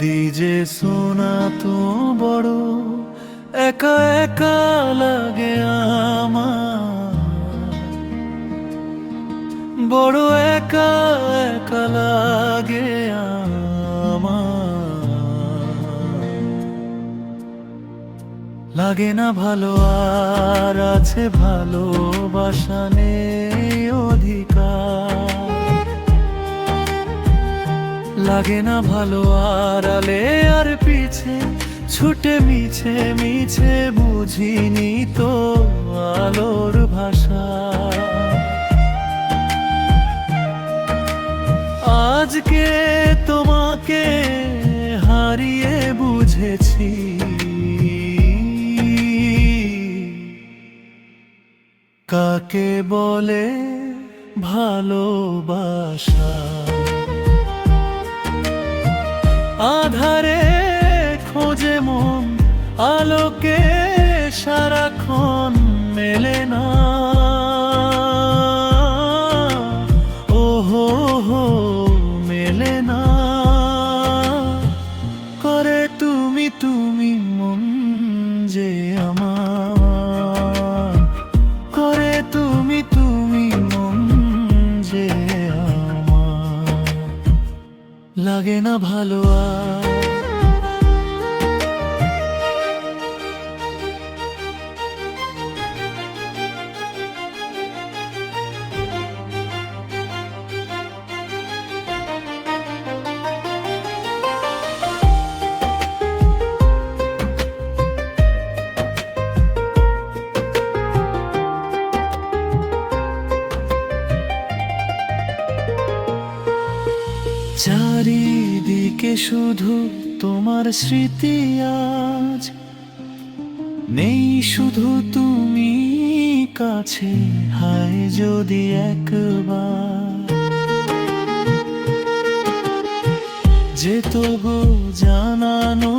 দিজে সোনা তো বড়, একা একা লাগে আমার। বড় একা একা লাগে আমার। লাগে না ভালো আর আছে ভালোবাসা নেই। লাগে না ভালো আর আলে আর পিছে, ছুটে মিছে মিছে বুঝিনি তো আলোর ভাষা। আজকে তোমাকে হারিয়ে বুঝেছি। কাকে বলে ভালোবাসা? আধারে খোঁজে মন, আলোকে সারাক্ষণ মেলে না। ও হো হো মেলে না। করে তুমি তুমি লাগে না ভালো আর চারিদিকে শুধু তোমার স্মৃতি আজ। নেই শুধু তুমি কাছে, হায় যদি একবার। যে তবু জানানো